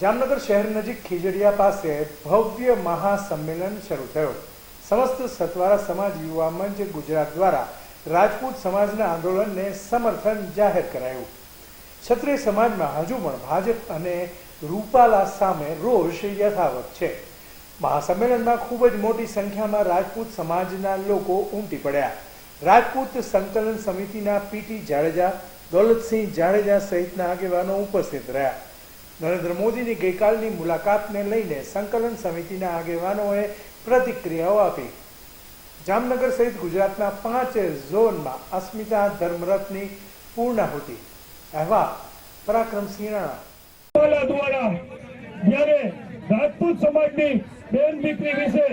જામનગર શહેર નજીક ખીજડીયા પાસે ભવ્ય મહાસંમેલન શરૂ થયો. સમસ્ત સતવારા સમાજ યુવા મંચ ગુજરાત દ્વારા રાજપૂત સમાજના આંદોલનને સમર્થન જાહેર કરાયું. ક્ષત્રિય સમાજમાં હજુ પણ ભાજપ અને રૂપાલા સામે રોષ યથાવત છે. મહાસંમેલનમાં ખૂબ જ મોટી સંખ્યામાં રાજપૂત સમાજના લોકો ઉમટી પડ્યા. રાજપૂત સંકલન સમિતિના પીટી જાડેજા, દોલતસિંહ જાડેજા સહિતના આગેવાનો ઉપસ્થિત રહ્યા. નરેન્દ્ર મોદીની ગઈકાલની મુલાકાતને લઈને સંકલન સમિતિના આગેવાનોએ પ્રતિક્રિયાઓ આપી. જામનગર સહિત ગુજરાતના પાંચ ઝોનમાં અસ્મિતા ધર્મરથની પૂર્ણાહુતિ. અહેવાલ પરાક્રમસિંહ વાલા દ્વારા જ્યારે રાજપૂત સમાજની બેન દીકરી વિશે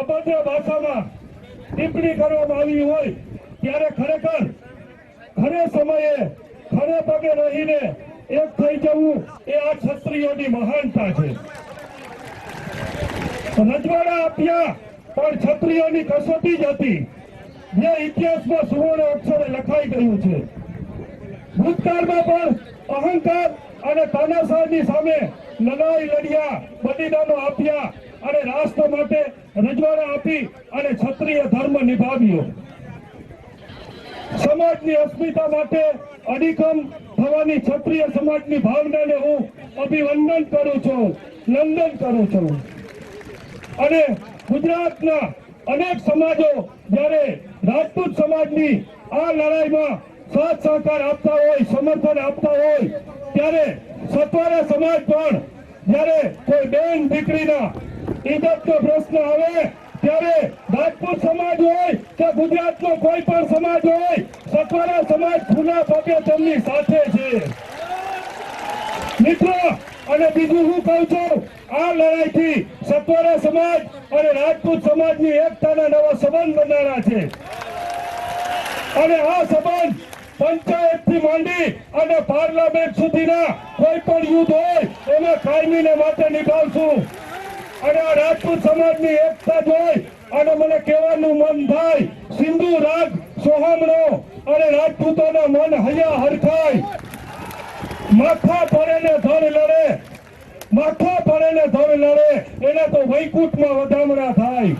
અભદ્ર ભાષામાં ટિપ્પણી કરવામાં આવી હોય, ત્યારે ખરેખર ખરે સમયે ખરે પગે રહીને એક થઈ જવું એ આ ક્ષત્રિયોની મહાનતા છે. રજવાડા આપ્યા, પણ ક્ષત્રિયોની કસોટી જ હતી. જે ઇતિહાસમાં સુવર્ણ અક્ષરે લખાઈ ગયું છે. ભૂતકાળમાં પણ અહંકાર અને તાનાશાહની સામે લડાઈ લડ્યા, બલિદાનો આપ્યા અને રાષ્ટ્ર માટે રજવાડા આપી અને ક્ષત્રિય ધર્મ નિભાવ્યો. સમાજની અસ્મિતા માટે અડીખમ થવાની ક્ષત્રિય સમાજની ભાવનાને હું અભિવંદન કરું છું, નંદન કરું છું. અને ગુજરાતના અનેક સમાજો જ્યારે રાજપૂત સમાજની આ લડાઈમાં સાથ સહકાર આપતા હોય, સમર્થન આપતા હોય, ત્યારે સત્વારા સમાજ પણ જ્યારે કોઈ બેન દીકરીના ઇજ્જતનો પ્રશ્ન આવે ત્યારે રાજપૂત સમાજ હોય કે ગુજરાતનો કોઈ પણ સમાજ હોય સત્વારા સમાજ ખુલ્લા પગે તેમની સાથે છે. મિત્રો, અને બીજું હું કહું છું, આ લડાઈથી સત્વરા સમાજ અને રાજપૂત સમાજની એકતાના નવા સંબંધ બનવાના છે. અને આ સંબંધ પંચાયતથી માંડી અને પાર્લામેન્ટ સુધીના કોઈ પણ યુદ્ધ હોય, એમાં કાયમીને માટે નિભાવશું. અને આ રાજપૂત સમાજની એકતા જોઈ અને મને કહેવાનું મન થાય, સિંધુ રાગ સોહામણો અને રાજપૂતોના મન હૈયા હરખાય. માથા પડે ને ધન લડે, માથા પડે ને ધન લડે, એને તો વૈકુંઠમાં વધામણા થાય.